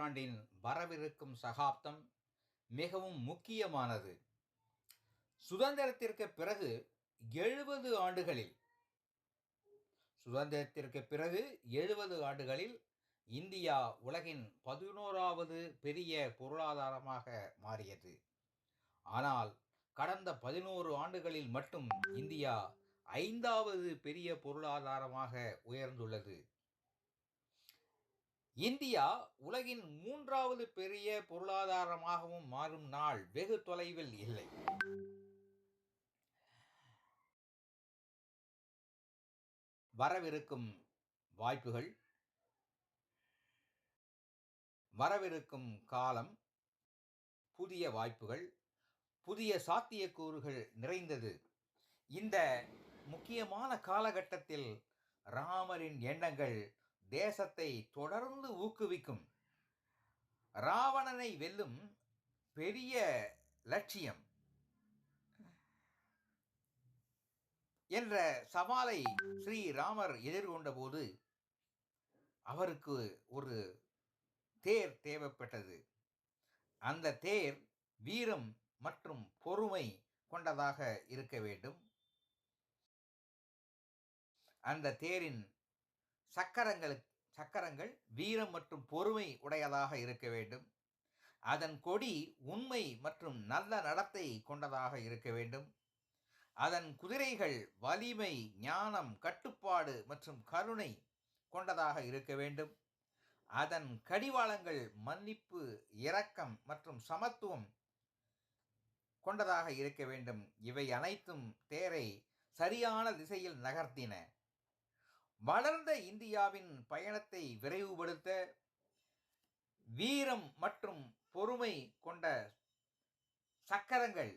நூற்றாண்டின் வரவிருக்கும் சகாப்தம் மிகவும் முக்கியமானது. சுதந்திரத்திற்கு பிறகு எழுபது ஆண்டுகளில் சுதந்திரத்திற்கு பிறகு எழுபது ஆண்டுகளில் இந்தியா உலகின் பதினோராவது பெரிய பொருளாதாரமாக மாறியது. ஆனால் கடந்த பதினோரு ஆண்டுகளில் மட்டும் இந்தியா ஐந்தாவது பெரிய பொருளாதாரமாக உயர்ந்துள்ளது. இந்தியா உலகின் மூன்றாவது பெரிய பொருளாதாரமாகவும் மாறும் நாள் வெகு தொலைவில் இல்லை. வரவிருக்கும் வாய்ப்புகள் வரவிருக்கும் காலம் புதிய வாய்ப்புகள் புதிய சாத்தியக்கூறுகள் நிறைந்தது. இந்த முக்கியமான காலகட்டத்தில் ராமரின் எண்ணங்கள் தேசத்தை தொடர்ந்து ஊக்குவிக்கும். ராவணனை வெல்லும் பெரிய லட்சியம். என்ற சவாலை ஸ்ரீராமர் எதிர்கொண்ட போது அவருக்கு ஒரு தேர் தேவைப்பட்டது. அந்த தேர் வீரம் மற்றும் பொறுமை கொண்டதாக இருக்க வேண்டும். அந்த தேரின் சக்கரங்கள் சக்கரங்கள் வீரம் மற்றும் பொறுமை உடையதாக இருக்க வேண்டும். அதன் கொடி உண்மை மற்றும் நல்ல நடத்தை கொண்டதாக இருக்க வேண்டும். அதன் குதிரைகள் வலிமை ஞானம் கட்டுப்பாடு மற்றும் கருணை கொண்டதாக இருக்க வேண்டும். அதன் கடிவாளங்கள் மன்னிப்பு இரக்கம் மற்றும் சமத்துவம் கொண்டதாக இருக்க வேண்டும். இவை அனைத்தும் தேரை சரியான திசையில் நகர்த்தின வளர்ந்த இந்தியாவின் பயணத்தை விரைவுபடுத்த வீரம் மற்றும் பொறுமை கொண்ட சக்கரங்கள்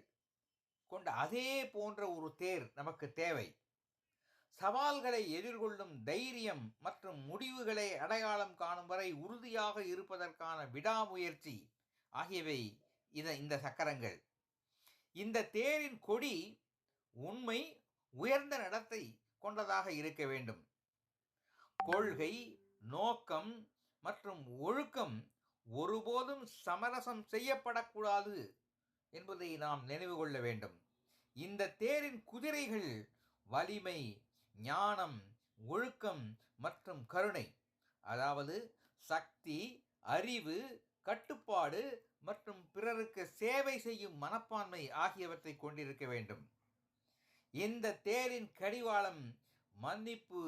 கொண்ட அதே போன்ற ஒரு தேர் நமக்கு தேவை. சவால்களை எதிர்கொள்ளும் தைரியம் மற்றும் முடிவுகளை அடையாளம் காணும் வரை உறுதியாக இருப்பதற்கான விடாமுயற்சி ஆகியவை இத இந்த சக்கரங்கள். இந்த தேரின் கொடி உண்மை உயர்ந்த நடத்தை கொண்டதாக இருக்க வேண்டும். கொள்கை நோக்கம் மற்றும் ஒழுக்கம் ஒருபோதும் சமரசம் செய்யப்படக்கூடாது என்பதை நாம் நினைவு கொள்ள வேண்டும். இந்த தேரின் குதிரைகள் வலிமை ஞானம் ஒழுக்கம் மற்றும் கருணை அதாவது சக்தி அறிவு கட்டுப்பாடு மற்றும் பிறருக்கு சேவை செய்யும் மனப்பான்மை ஆகியவற்றை கொண்டிருக்க வேண்டும். இந்த தேரின் கடிவாளம் மன்னிப்பு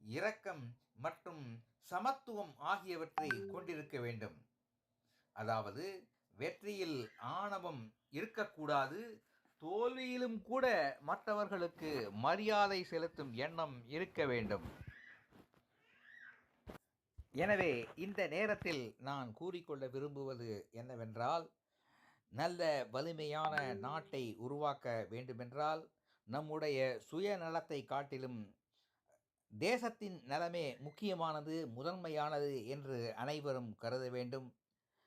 இரக்கம் மற்றும் சமத்துவம் ஆகியவற்றை கொண்டிருக்க வேண்டும். அதாவது வெற்றியில் ஆணவம் இருக்கக்கூடாது தோல்வியிலும் கூட மற்றவர்களுக்கு மரியாதை செலுத்தும் எண்ணம் இருக்க வேண்டும். எனவே இந்த நேரத்தில் நான் கூறிக்கொள்ள விரும்புவது என்னவென்றால் நல்ல வலிமையான நாட்டை உருவாக்க வேண்டுமென்றால் நம்முடைய சுயநலத்தை காட்டிலும் தேசத்தின் நலமே முக்கியமானது முதன்மையானது என்று அனைவரும் கருத வேண்டும்.